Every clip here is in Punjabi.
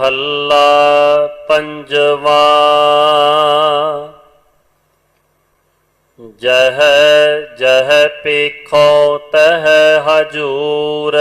ਮਹੱਲਾ ਪੰਜਵਾ। ਜਹ ਜਹ ਪੇਖੋ ਤਹ ਹਜੂਰ।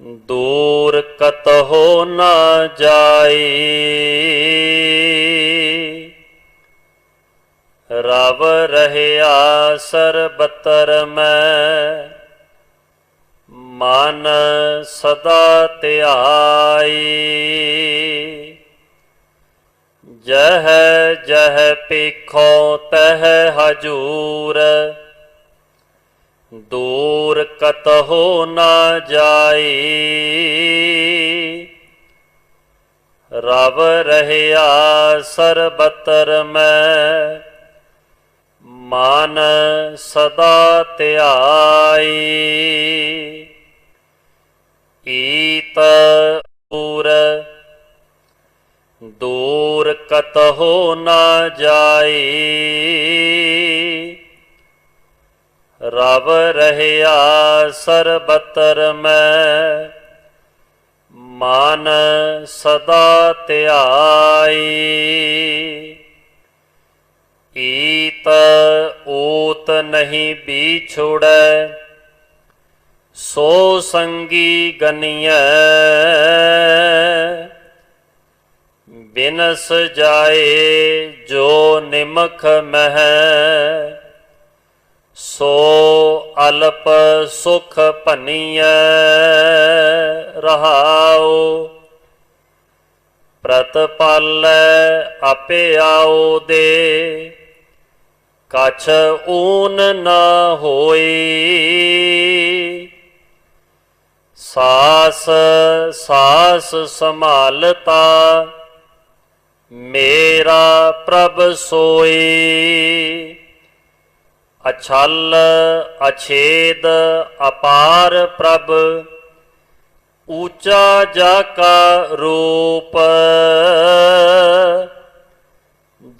ਦੂਰ ਕਤਹੋ ਨਾ ਜਾਈ। ਰਵ ਰਹਿਆ ਸਰਬਤਰ ਮੈਂ। ਮਨ ਸਦਾ ਧਿਆਈ। ਜਹ ਜਹ ਪੇਖੋ ਤਹ ਹਜੂਰ। ਦੂਰ ਕਤਹੋ ਨਾ ਜਾਈ। ਰਵ ਰਹਿਆ ਸਰਬਤਰ ਮੈਂ। ਮਨ ਸਦਾ ਧਿਆਈ। ਈਤ ਪੂਰ, ਦੂਰ ਕਤਹੋ ਨਾ ਜਾਈ। ਰਵ ਰਹਿਆ ਸਰਬਤਰ ਮੈਂ, ਮਨ ਸਦਾ ਧਿਆਈ। ਈਤ ਓਤ ਨਹੀਂ ਬੀ ਵਿਛੁੜੈ ਸੋ ਸੰਗੀ ਗਨੀਐ। ਬਿਨਸ ਜਾਏ ਜੋ ਨਿਮਖ ਮਹਿ। ਸੋ ਅਲਪ ਸੁਖ ਭਨੀਐ ਰਹਾਉ। ਪ੍ਰਤਪਾਲ ਆਪੇ ਆਉ ਦੇ। ਕਛ ਊਨ ਨਾ ਹੋਈ। ਸਾਸ ਸਾਸ ਸੰਭਾਲਤਾ, ਮੇਰਾ ਪ੍ਰਭ ਸੋਈ। ਅਛਲ, ਅਛੇਦ, ਅਪਾਰ ਪ੍ਰਭ, ਊਚਾ ਜਾ ਕਾ ਰੂਪ।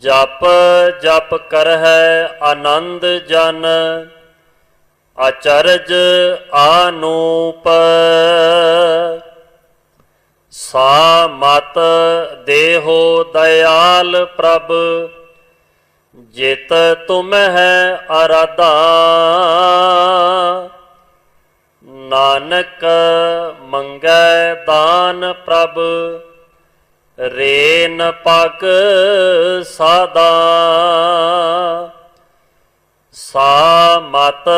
ਜਪ ਜਪ ਕਰਹਿ ਆਨੰਦ ਜਨ। ਅਚਰਜ ਆਨੂਪ। ਸਾ ਮਤ ਦੇਹੋ ਦਇਆਲ ਪ੍ਰਭ, ਜਿਤ ਤੁਮ ਹੈ ਅਰਾਧਾ। ਨਾਨਕ ਮੰਗੈ ਦਾਨ ਪ੍ਰਭ, ਰੇਨ ਪਗ ਸਾਦਾ। ਸਾ ਮਤ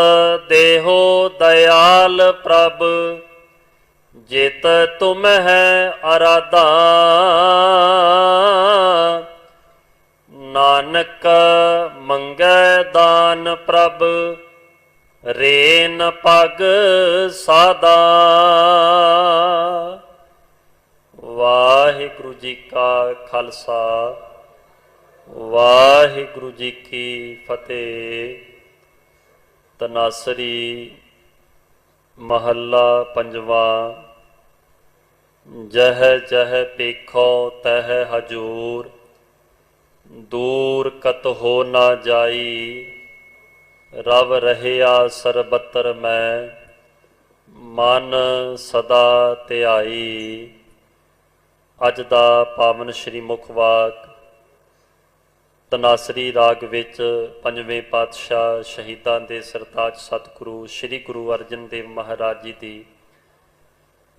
ਦੇਹੋ ਦਇਆਲ ਪ੍ਰਭ, ਜਿਤ ਤੁਮ ਹੈ ਅਰਾਧਾ। ਨਾਨਕ ਮੰਗੈ ਦਾਨ ਪ੍ਰਭ, ਰੇਨ ਪਗ ਸਾਦਾ। ਵਾਹਿਗੁਰੂ ਜੀ ਕਾ ਖਾਲਸਾ ਵਾ ਵਾਹਿਗੁਰੂ ਜੀ ਕੀ ਫਤਿਹ। ਤਨਾਸਰੀ ਮਹੱਲਾ ਪੰਜਵਾ। ਜਹ ਜਹ ਪੇਖੋ ਤਹ ਹਜੂਰ। ਦੂਰ ਕਤ ਹੋ ਨਾ ਜਾਈ। ਰਵ ਰਹਿਆ ਸਰਬਤਰ ਮੈਂ। ਮਨ ਸਦਾ ਧਿਆਈ। ਅੱਜ ਦਾ ਪਾਵਨ ਸ਼੍ਰੀ ਮੁਖ ਵਾਕ। ਤਨਾਸਰੀ ਰਾਗ ਵਿੱਚ ਪੰਜਵੇਂ ਪਾਤਸ਼ਾਹ ਸ਼ਹੀਦਾਂ ਦੇ ਸਰਤਾਜ ਸਤਿਗੁਰੂ, ਸ੍ਰੀ ਗੁਰੂ ਅਰਜਨ ਦੇਵ ਮਹਾਰਾਜ ਜੀ ਦੀ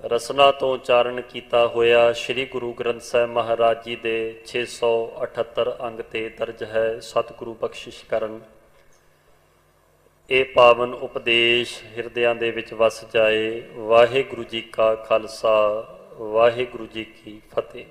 ਰਸਨਾ ਤੋਂ ਉਚਾਰਨ ਕੀਤਾ ਹੋਇਆ ਸ੍ਰੀ ਗੁਰੂ ਗ੍ਰੰਥ ਸਾਹਿਬ ਮਹਾਰਾਜ ਜੀ ਦੇ 678 ਅੰਗ ਤੇ ਦਰਜ ਹੈ ਸਤਿਗੁਰੂ ਬਖਸ਼ਿਸ਼ ਕਰਨ। ਇਹ ਪਾਵਨ ਉਪਦੇਸ਼ ਹਿਰਦਿਆਂ ਦੇ ਵਿੱਚ ਵਸ ਜਾਏ। ਵਾਹਿਗੁਰੂ ਜੀ ਕਾ ਖਾਲਸਾ, ਵਾਹਿਗੁਰੂ ਜੀ ਕੀ ਫਤਿਹ।